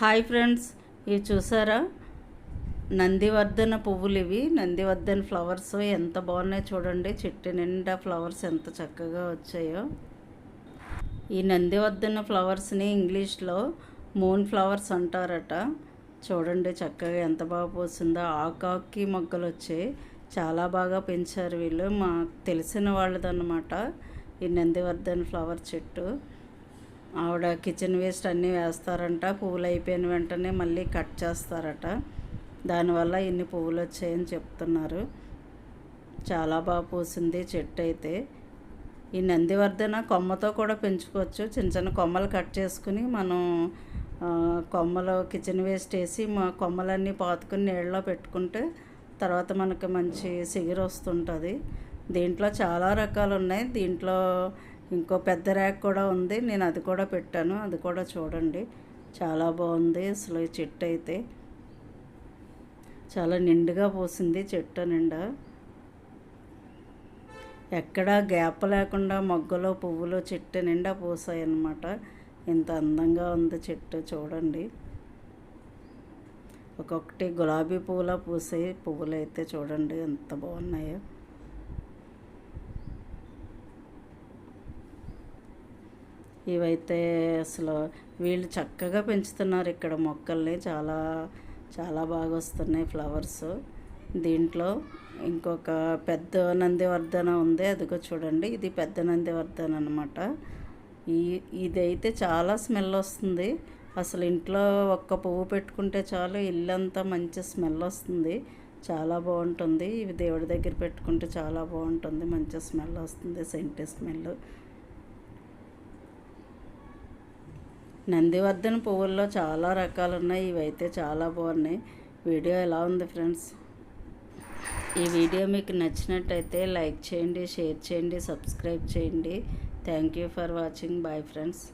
Hi friends ఇవి చూసారా? నందివర్ధన పువ్వులు ఇవి నందివర్ధన ఫ్లవర్స్ ఎంత బాగున్నాయి చూడండి. చెట్టు నిండా ఫ్లవర్స్ ఎంత చక్కగా వచ్చాయో. ఈ నందివర్ధన ఫ్లవర్స్ని ఇంగ్లీష్లో మూన్ ఫ్లవర్స్ అంటారట. చూడండి చక్కగా ఎంత బాగా పోసిందో. ఆకాకి మొగ్గలు వచ్చాయి చాలా బాగా పెంచారు వీళ్ళు. మాకు తెలిసిన వాళ్ళదన్నమాట ఈ నందివర్ధన్ ఫ్లవర్ చెట్టు. ఆవిడ కిచెన్ వేస్ట్ అన్నీ వేస్తారంట. పువ్వులు అయిపోయిన వెంటనే మళ్ళీ కట్ చేస్తారట. దానివల్ల ఇన్ని పువ్వులు వచ్చాయని చెప్తున్నారు. చాలా బాగా పూసింది చెట్టు అయితే. ఈ నందివర్ధన కొమ్మతో కూడా పెంచుకోవచ్చు. చిన్న చిన్న కొమ్మలు కట్ చేసుకుని మనం కొమ్మలు కిచెన్ వేస్ట్ వేసి మా కొమ్మలన్నీ పాతుకుని నీళ్ళలో పెట్టుకుంటే తర్వాత మనకి మంచి సిగిరి వస్తుంటుంది. దీంట్లో చాలా రకాలు ఉన్నాయి. దీంట్లో ఇంకో పెద్ద ర్యాక్ కూడా ఉంది. నేను అది కూడా పెట్టాను. అది కూడా చూడండి. చాలా బాగుంది అసలు ఈ చెట్టు అయితే. చాలా నిండుగా పూసింది చెట్టు నిండా. ఎక్కడా గ్యాప్ లేకుండా మొగ్గలో పువ్వులు చెట్టు నిండా పూసాయి అన్నమాట ఇంత అందంగా ఉంది చెట్టు చూడండి. ఒక్కొక్కటి గులాబీ పువ్వులా పూసాయి పువ్వులు అయితే చూడండి ఎంత బాగున్నాయో. ఇవైతే అసలు వీళ్ళు చక్కగా పెంచుతున్నారు ఇక్కడ మొక్కల్ని. చాలా చాలా బాగా వస్తున్నాయి ఫ్లవర్స్. దీంట్లో ఇంకొక పెద్ద నందివర్ధన ఉంది. అదిగో చూడండి. ఇది పెద్ద నందివర్ధన అనమాట ఈ ఇదైతే చాలా స్మెల్ వస్తుంది. అసలు ఇంట్లో ఒక్క పువ్వు పెట్టుకుంటే చాలు ఇల్లంతా మంచి స్మెల్ వస్తుంది. చాలా బాగుంటుంది. ఇవి దేవుడి దగ్గర పెట్టుకుంటే చాలా బాగుంటుంది. మంచి స్మెల్ వస్తుంది. సెంటి స్మెల్. నందివర్ధన పువ్వుల్లో చాలా రకాలు ఉన్నాయి ఇవైతే చాలా బాగున్నాయి. వీడియో ఎలా ఉంది ఫ్రెండ్స్? ఈ వీడియో మీకు నచ్చినట్టయితే లైక్ చేయండి షేర్ చేయండి సబ్స్క్రైబ్ చేయండి. Thank you for watching. Bye friends.